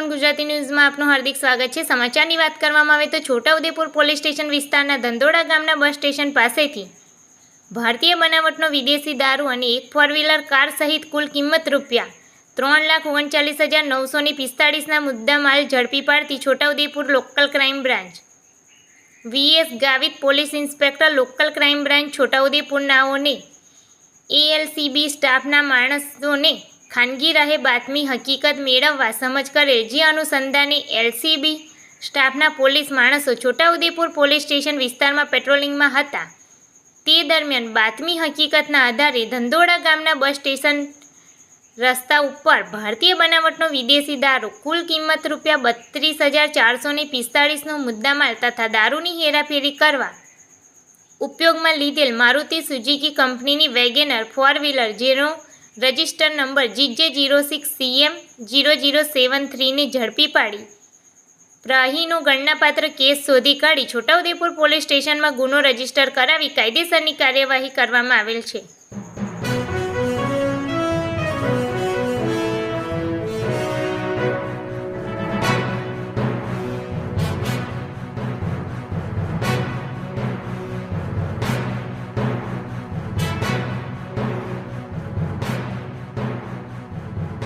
Zone Gujarati ન્યૂઝમાં આપનું હાર્દિક સ્વાગત છે. સમાચારની વાત કરવામાં આવે તો છોટાઉદેપુર પોલીસ સ્ટેશન વિસ્તારના ધંધોડા ગામના બસ સ્ટેશન પાસેથી ભારતીય બનાવટનો વિદેશી દારૂ અને એક ફોર વ્હીલર કાર સહિત કુલ કિંમત રૂપિયા ત્રણ લાખ ઓગણચાલીસ હજાર નવસોની પિસ્તાળીસના મુદ્દા માલ ઝડપી પાડતી Chhotaudepur local crime branch. VS Gavit police inspector local crime branch છોટાઉદેપુરનાઓને ALCB સ્ટાફના માણસોને ખાનગી રહે બાતમી હકીકત મેળવવા સમજ કરેલ જે અનુસંધાને એલસીબી સ્ટાફના પોલીસ માણસો છોટાઉદેપુર પોલીસ સ્ટેશન વિસ્તારમાં પેટ્રોલિંગમાં હતા. તે દરમિયાન બાતમી હકીકતના આધારે ધંધોડા ગામના બસ સ્ટેશન રસ્તા ઉપર ભારતીય બનાવટનો વિદેશી દારૂ, કુલ કિંમત રૂપિયા બત્રીસ હજાર ચારસો ને પિસ્તાળીસનો મુદ્દામાલ તથા દારૂની હેરાફેરી કરવા ઉપયોગમાં લીધેલ મારુતિ સુઝુકી કંપનીની વેગેનર ફોર વ્હીલર જેનો register number GJ zero six CM zero zero seven થ્રીને ઝડપી પાડી. પ્રાહીનો ગણનાપાત્ર કેસ શોધી કાઢી છોટાઉદેપુર પોલીસ સ્ટેશનમાં ગુનો રજિસ્ટર કરાવી કાયદેસરની કાર્યવાહી કરવામાં આવેલ છે.